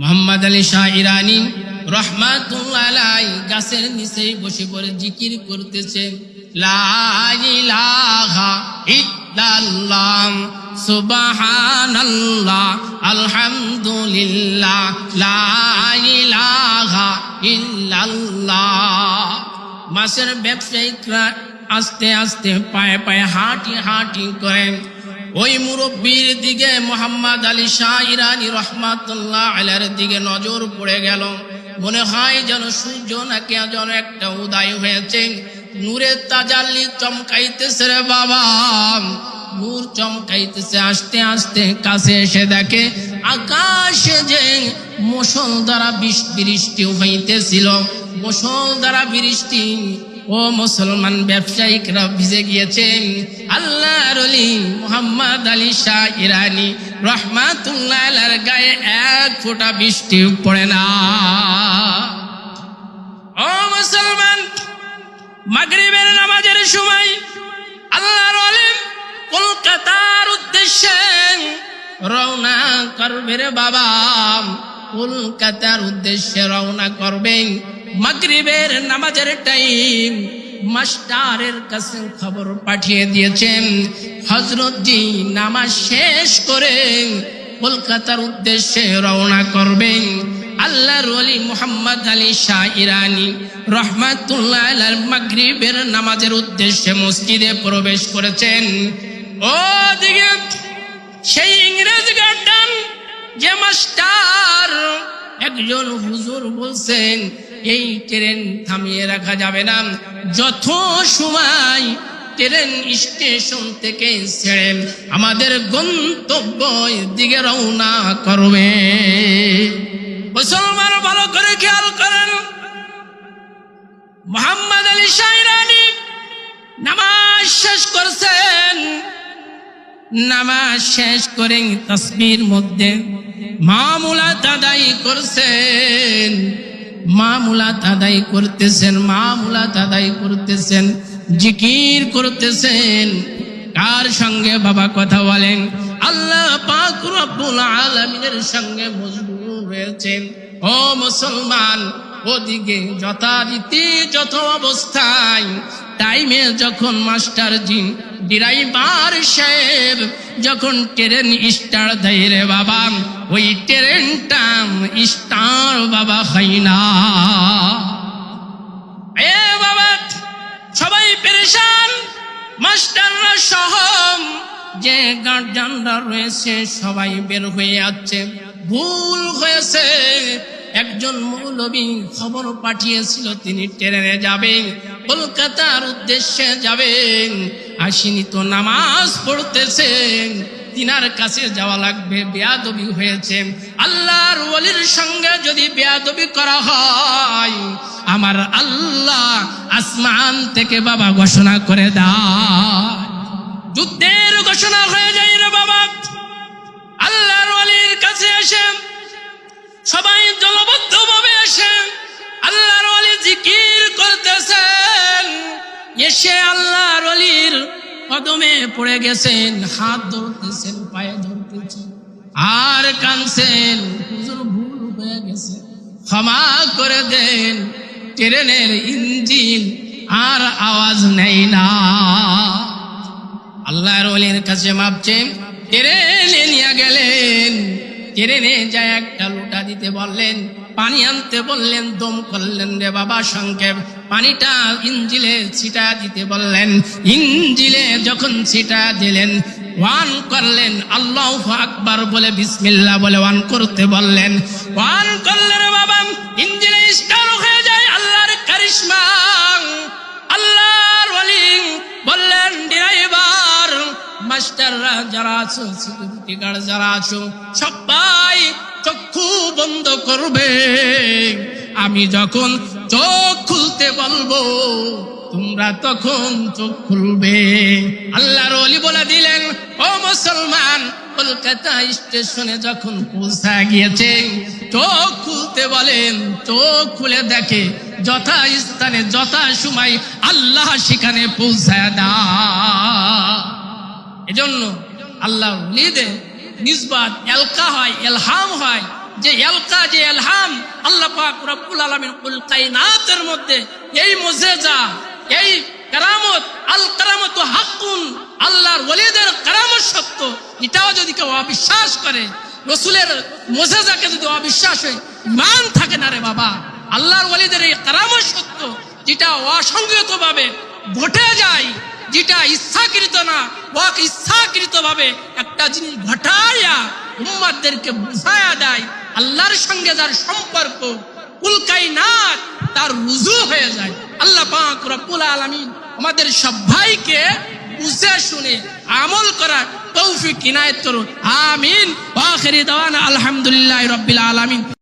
মোহাম্মদ আলী শাহ ইরানি রহমাতুল্লাহ গাছের নিচেই বসে পড়ে জিকির করতেছে। সুবহানাল্লাহ, আলহামদুলিল্লাহ, লা ইলাহা ইল্লাল্লাহ। মাছের ব্যবসায়িকরা আস্তে আস্তে পায়ে পায়ে হাঁটি হাঁটি করেন ওই মুরব্বীর দিকে মোহাম্মদ আলী শাহ ইরানি রহমাতুল্লাহ আলার দিকে নজর পড়ে গেল। মনে হয় যেন সূর্য নাকি যেন একটা উদয় হয়েছে। নূরের তাজাল্লি চমকাইতেছে রে বাবা। নূর চমকাইতেছে আস্তে আস্তে কাছে এসে দেখে আকাশে যে মুসল দ্বারা বৃষ্টি হইতেছিল। মুসল দ্বারা বৃষ্টি ও মুসলমান ব্যবসায়িকরা ভিজে গিয়েছেন। আল্লাহ রলি মোহাম্মদ আলী শাহ ইরানি রহমাতুল্লাহ গায়ে এক ফোঁটা বৃষ্টি পড়ে না। ও মুসলমান, মাগরিবের নামাজের সময় আল্লাহর আলিম কলকাতার উদ্দেশ্যে রওনা করবে রে বাবা। কলকাতার উদ্দেশ্যে রওনা করবেন মাগরিবের নামাজের টাইম মাস্টারের কাছে খবর পাঠিয়ে দিয়েছেন। হজরতজি নামাজ শেষ করে কলকাতার উদ্দেশ্যে রওনা করবেন। আল্লাহর ওলি মোহাম্মদ আলী শাহ ইরানি রহমাতুল্লাহ মাগরিবের নামাজের উদ্দেশ্যে মসজিদে প্রবেশ করেছেন। ও দিকে সেই ইংরেজ গার্ডেন যে মাস্টার একজন হুজুর বলছেন, এই ট্রেন থামিয়ে রাখা যাবে না। যত সময় ট্রেন স্টেশন থেকে ছেড়ে আমাদের গন্তব্য দিকে রওনা করবে। মুসলমান ভালো করে খেয়াল করেন। মোহাম্মদ আলী শাহরানি নামাজ শেষ করছেন। নামাজ শেষ করে তসবির মধ্যে মামুলা আদায় করছেন মামুলাত আদায় করতেছেন, মামুলা আদায় করতেছেন, জিকির করতেছেন। কার সঙ্গে বাবা কথা বলেন? আল্লাহ পাক রব্বুল আলামিনের সঙ্গে মজবুর হয়েছেন ও মুসলমান, ওদিকে যথারীতি যত অবস্থায় টাইমে যখন মাস্টার জি ড্রাইভার সাহেব যখন ট্রেন স্টার দেয় রে বাবা, ওই ট্রেনটা স্টার বাবা হয় না। এ বাবা, সবাই পেরেশান, মাস্টাররা সহ যে গার্জানরা রয়েছে সবাই বের হয়ে যাচ্ছে। ভুল হয়েছে, একজন মৌলবী খবর পাঠিয়েছিল, তিনি ট্রেনে যাবেন, কলকাতার উদ্দেশ্যে যাবেন। আসিনি তো নামাজ পড়তেছেন তিনার কাছে যাওয়া লাগবে, বেয়াদবি হয়েছে। আল্লাহর ওলির সঙ্গে যদি বেয়াদবি করা হয়, আমার আল্লাহ আসমান থেকে বাবা ঘোষণা করে দেয়। যুদ্ধের ঘোষণা হয়ে যায় রে বাবা। আল্লাহর ওলির কাছে এসে সবাই দলবদ্ধ ভাবে এসে আল্লাহর ওলি জিকির করতেছেন। এসে আল্লাহর ওলির কদমে পড়ে গেছেন, হাত ধরতেছেন, পায়ে ধরতেছেন। আর কানছেন হুজুর ভুল হয়ে গেছে। ক্ষমা করে দেন, ট্রেনের ইঞ্জিন আর আওয়াজ নেই না। আল্লাহর ওলির কাছে মাপছে ট্রেনে নিয়ে গেলেন। ট্রেনে যায় একটা লোটা দিতে বললেন পানি আনতে বললেন, দম করলেন রে বাবা সংক্ষেপ। পানিটা ইঞ্জিলে ছিটা দিতে বললেন। ইঞ্জিলে যখন ছিটা দিলেন, ওয়ান করলেন, আল্লাহ আকবার বলে বিসমিল্লাহ বলে ওয়ান করতে বললেন। ওয়ান করলেন বাবা, ইঞ্জিলে স্টার হয়ে যায় আল্লাহর কারিশমা। আল্লাহর ওলি বললেন, ড্রাইভার, মাস্টাররা যারা আছো, সিকিউরিটি গার্ড যারা আছো সবাই চক্ষু বন্ধ করবে। আমি যখন চোখ খুলতে বলব, তোমরা তখন চোখ খুলবে। আল্লাহর অলি বলে দিলেন, ও মুসলমান, কলকাতা স্টেশনে যখন পৌঁছা গিয়েছে, চোখ খুলতে বলেন, চোখ খুলে দেখে যথা স্থানে যথা সময় আল্লাহ সেখানে পৌঁছায় দা এজন্য আল্লাহ লিদে নিসবাত, এলকা হয়, এলহাম হয়। যে এলকা, যে এলহাম, আল্লাহ পাক রব্বুল আলামিন কুল কায়নাতের মধ্যে এই মুজেজা, এই কারামত, আল কারামত হাক্কুন, আল্লাহর ওলিদের কারামত সত্য। এটাও যদি কেউ অবিশ্বাস করে, রসুলের মোজেজাকে যদি অবিশ্বাস হয় মান থাকে না রে বাবা। আল্লাহর ওলিদের এই কারামত সত্য, যেটা অসংগত ভাবে ঘটে যায় যেটা ইচ্ছাকৃত না, ওয়াক ইচ্ছাকৃত ভাবে একটা জিনিস ঘটাইয়া উম্মাদেরকে বুঝায়া দেয়, আল্লাহর সঙ্গে যার সম্পর্ক উল্কাই না তার রুজু হয়ে যায়। আল্লাহ পাক রব্বুল আলামিন আমাদের সবাইকে বুঝে শুনে আমল করার তৌফিক কিনায়ত করুন। আমিন। আখিরি দাওয়ানা আলহামদুলিল্লাহি রাব্বিল আলামিন।